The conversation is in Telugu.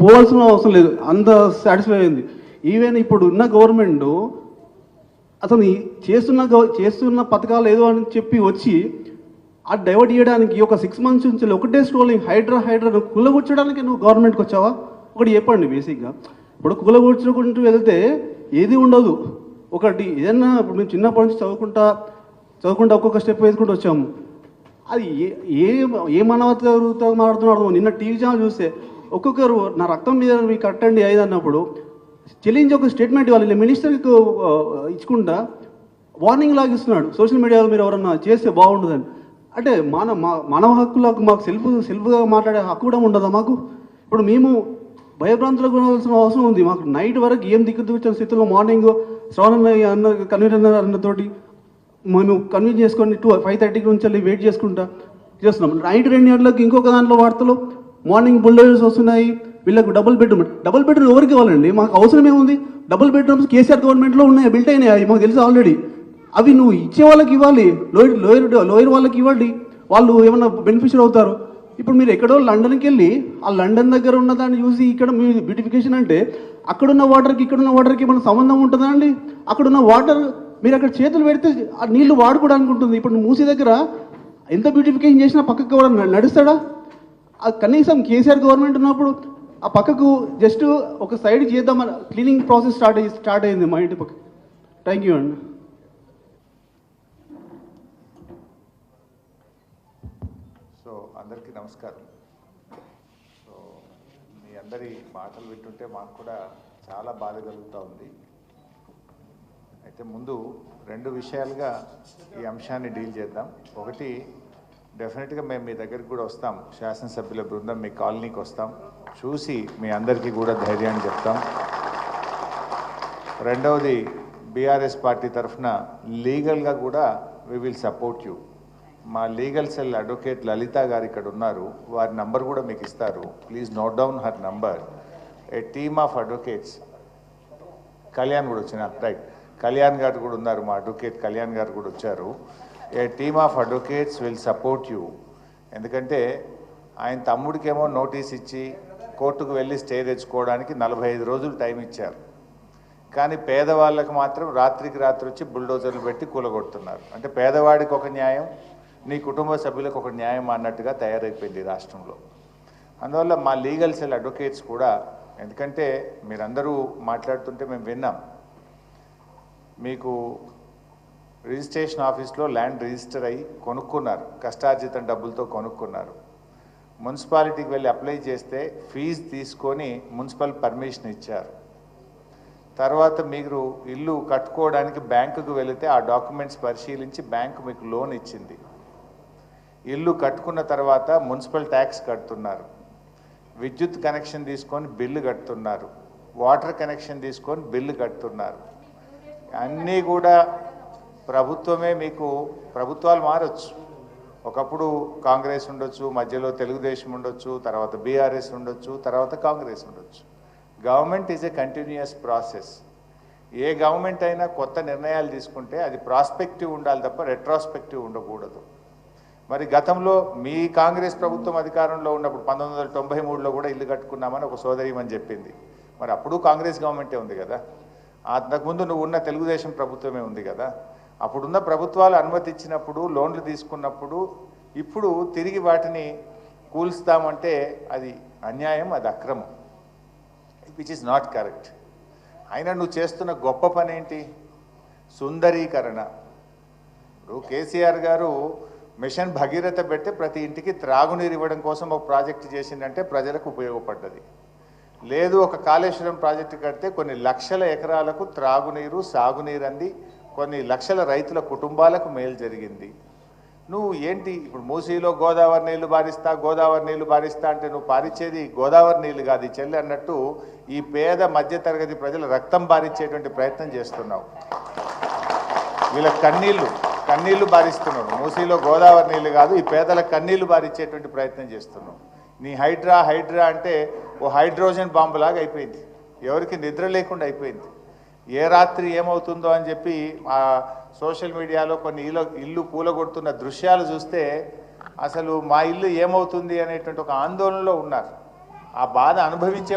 పోవాల్సిన అవసరం లేదు. అంత సాటిస్ఫై అయింది. ఈవెన్ ఇప్పుడు ఉన్న గవర్నమెంట్ అతను చేస్తున్న గవ- చేస్తున్న పథకాలు ఏదో అని చెప్పి వచ్చి ఆ డైవర్ట్ చేయడానికి ఒక సిక్స్ మంత్స్ నుంచి ఒకటే స్ట్రోలింగ్ హైడ్రా హైడ్రా కులగొచ్చడానికి నువ్వు గవర్నమెంట్కి వచ్చావా? ఒకటి చెప్పండి బేసిక్గా ఇప్పుడు కులగొచ్చుకుంటూ వెళ్తే ఏది ఉండదు. ఒకటి ఏదన్నా ఇప్పుడు మేము చిన్నప్పటి నుంచి చదువుకుంటా చదువుకుంటా ఒక్కొక్క స్టెప్ వేసుకుంటూ వచ్చాము. అది ఏ ఏ మానవత మానవతతో మాట్లాడుతున్నాడు నిన్న టీవీ ఛానల్ చూస్తే ఒక్కొక్కరు నా రక్తం మీద మీకు కట్టండి ఐదు అన్నప్పుడు చెల్లించి ఒక స్టేట్మెంట్ ఇవ్వాలి. మినిస్టర్కి ఇచ్చుకుంటా. వార్నింగ్ లాగా ఇస్తున్నాడు. సోషల్ మీడియాలో మీరు ఎవరన్నా చేస్తే బాగుండదని. అంటే మన మా- మానవ హక్కులకు మాకు సెల్ఫ్ సెల్ఫ్గా మాట్లాడే హక్కు కూడా ఉండదా మాకు? ఇప్పుడు మేము భయభ్రాంతులకు ఉండాల్సిన అవసరం ఉంది. మాకు నైట్ వరకు ఏం దిక్కు దిగుతున్న స్థితిలో మార్నింగ్ శ్రవణ అన్న కన్వీనర్ అన్నతోటి మేము కన్విన్స్ చేసుకొని టూ ఫైవ్ థర్టీకి నుంచి వెళ్ళి వెయిట్ చేసుకుంటా. చేస్తున్నాం. నైట్ రెండు గంటలకు ఇంకొక దాంట్లో వార్తలు. మార్నింగ్ బుల్డోజర్స్ వస్తున్నాయి. వీళ్ళకు డబుల్ బెడ్రూమ్ డబుల్ బెడ్రూమ్ ఎవరికి ఇవ్వాలండి మాకు అవసరం ఏముంది డబుల్ బెడ్రూమ్స్ కేసీఆర్ గవర్నమెంట్లో ఉన్నాయి. బిల్ట్ అయినాయి. మాకు తెలుసు ఆల్రెడీ అవి నువ్వు ఇచ్చే వాళ్ళకి ఇవ్వాలి. లోయర్ లోయర్ లోయర్ వాళ్ళకి ఇవ్వండి. వాళ్ళు ఏమన్నా బెనిఫిషియర్ అవుతారు. ఇప్పుడు మీరు ఎక్కడో లండన్కి వెళ్ళి ఆ లండన్ దగ్గర ఉన్న దాన్ని చూసి ఇక్కడ మీ బ్యూటిఫికేషన్ అంటే అక్కడున్న వాటర్కి ఇక్కడున్న వాటర్కి ఏమైనా సంబంధం ఉంటుందా అండి? అక్కడున్న వాటర్ మీరు అక్కడ చేతులు పెడితే ఆ నీళ్ళు వాడుకోవడానికి ఉంటుంది. ఇప్పుడు మూసీ దగ్గర ఎంత బ్యూటిఫికేషన్ చేసినా పక్కకు కూడా నడుస్తాడా? కనీసం కేసీఆర్ గవర్నమెంట్ ఉన్నప్పుడు ఆ పక్కకు జస్ట్ ఒక సైడ్ చేద్దామని క్లీనింగ్ ప్రాసెస్ స్టార్ట్ అయ్యి స్టార్ట్ అయింది మా ఇంటి పక్క. థ్యాంక్ యూ అండి సో అందరికీ నమస్కారం. సో మీ అందరి మాటలు వింటుంటే మాకు కూడా చాలా బాధ కలుగుతూ ఉంది. అయితే ముందు రెండు విషయాలుగా ఈ అంశాన్ని డీల్ చేద్దాం. ఒకటి డెఫినెట్గా మేము మీ దగ్గరికి కూడా వస్తాం. శాసనసభ్యుల బృందం మీ కాలనీకి వస్తాం. చూసి మీ అందరికీ కూడా ధైర్యాన్ని చెప్తాం. రెండవది బీఆర్ఎస్ పార్టీ తరఫున లీగల్గా కూడా వి విల్ సపోర్ట్ యూ మా లీగల్ సెల్ అడ్వకేట్ లలిత గారు ఇక్కడ ఉన్నారు. వారి నంబర్ కూడా మీకు ఇస్తారు. Please note down her number a team of advocates Kalyan కూడా వచ్చిన రైట్ కళ్యాణ్ గారు కూడా ఉన్నారు. మా అడ్వకేట్ కళ్యాణ్ గారు కూడా వచ్చారు. A team of advocates will support you ఎందుకంటే ఆయన తమ్ముడికేమో నోటీస్ ఇచ్చి కోర్టుకు వెళ్ళి స్టే తెచ్చుకోవడానికి నలభై ఐదు రోజులు టైం ఇచ్చారు. కానీ పేదవాళ్ళకు మాత్రం రాత్రికి రాత్రి వచ్చి బుల్డోజర్లు పెట్టి కూలగొడుతున్నారు. అంటే పేదవాడికి ఒక న్యాయం నీ కుటుంబ సభ్యులకు ఒక న్యాయం అన్నట్టుగా తయారైపోయింది రాష్ట్రంలో. అందువల్ల మా లీగల్ సెల్ అడ్వకేట్స్ కూడా ఎందుకంటే మీరందరూ మాట్లాడుతుంటే మేము విన్నాం. మీకు రిజిస్ట్రేషన్ ఆఫీస్లో ల్యాండ్ రిజిస్టర్ అయ్యి కొనుక్కున్నారు. కష్టార్జితం డబ్బులతో కొనుక్కున్నారు. మున్సిపాలిటీకి వెళ్ళి అప్లై చేస్తే ఫీజు తీసుకొని మున్సిపల్ పర్మిషన్ ఇచ్చారు. తర్వాత మీరు ఇల్లు కట్టుకోవడానికి బ్యాంకుకు వెళితే ఆ డాక్యుమెంట్స్ పరిశీలించి బ్యాంకు మీకు లోన్ ఇచ్చింది. ఇల్లు కట్టుకున్న తర్వాత మున్సిపల్ ట్యాక్స్ కడుతున్నారు. విద్యుత్ కనెక్షన్ తీసుకొని బిల్లు కడుతున్నారు. వాటర్ కనెక్షన్ తీసుకొని బిల్లు కడుతున్నారు. అన్నీ కూడా ప్రభుత్వమే మీకు ప్రభుత్వాలు మారచ్చు. ఒకప్పుడు కాంగ్రెస్ ఉండొచ్చు మధ్యలో తెలుగుదేశం ఉండొచ్చు తర్వాత బీఆర్ఎస్ ఉండొచ్చు తర్వాత కాంగ్రెస్ ఉండొచ్చు. Government is a continuous process A government అయినా కొత్త నిర్ణయాలు తీసుకుంటే అది ప్రాస్పెక్టివ్ ఉండాలి తప్ప రెట్రాస్పెక్టివ్ ఉండకూడదు. మరి గతంలో మీ కాంగ్రెస్ ప్రభుత్వం అధికారంలో ఉన్నప్పుడు పంతొమ్మిది వందల తొంభై మూడులో కూడా ఇల్లు కట్టుకున్నామని ఒక సోదరిమని చెప్పింది. మరి అప్పుడు కాంగ్రెస్ గవర్నమెంటే ఉంది కదా? అంతకుముందు నువ్వు ఉన్న తెలుగుదేశం ప్రభుత్వమే ఉంది కదా? అప్పుడున్న ప్రభుత్వాలు అనుమతి ఇచ్చినప్పుడు లోన్లు తీసుకున్నప్పుడు ఇప్పుడు తిరిగి వాటిని కూల్స్తామంటే అది అన్యాయం అది అక్రమం. విచ్ ఇస్ నాట్ కరెక్ట్ అయినా నువ్వు చేస్తున్న గొప్ప పని ఏంటి సుందరీకరణ. ఇప్పుడు కేసీఆర్ గారు మిషన్ భగీరథ పెట్టి ప్రతి ఇంటికి త్రాగునీరు ఇవ్వడం కోసం ఒక ప్రాజెక్ట్ చేసిందంటే ప్రజలకు ఉపయోగపడ్డది. లేదు ఒక కాళేశ్వరం ప్రాజెక్టు కడితే కొన్ని లక్షల ఎకరాలకు త్రాగునీరు సాగునీరు అంది. కొన్ని లక్షల రైతుల కుటుంబాలకు మేలు జరిగింది. నువ్వు ఏంటి? ఇప్పుడు మూసీలో గోదావరి నీళ్ళు బారిస్తా గోదావరి నీళ్ళు బారిస్తా అంటే నువ్వు పారిచ్చేది గోదావరి నీళ్ళు కాదు ఈ చెల్లి అన్నట్టు ఈ పేద మధ్యతరగతి ప్రజల రక్తం బారిచ్చేటువంటి ప్రయత్నం చేస్తున్నావు. వీళ్ళ కన్నీళ్ళు కన్నీళ్ళు బారిస్తున్నావు మూసీలో గోదావరి నీళ్ళు కాదు ఈ పేదల కన్నీళ్ళు బారిచ్చేటువంటి ప్రయత్నం చేస్తున్నావు. నీ హైడ్రా హైడ్రా అంటే ఓ హైడ్రోజన్ బాంబు లాగా అయిపోయింది. ఎవరికి నిద్ర లేకుండా అయిపోయింది. ఏ రాత్రి ఏమవుతుందో అని చెప్పి ఆ సోషల్ మీడియాలో కొన్ని ఇల్లు ఇల్లు కూలగొడుతున్న దృశ్యాలు చూస్తే అసలు మా ఇల్లు ఏమవుతుంది అనేటువంటి ఒక ఆందోళనలో ఉన్నారు. ఆ బాధ అనుభవించే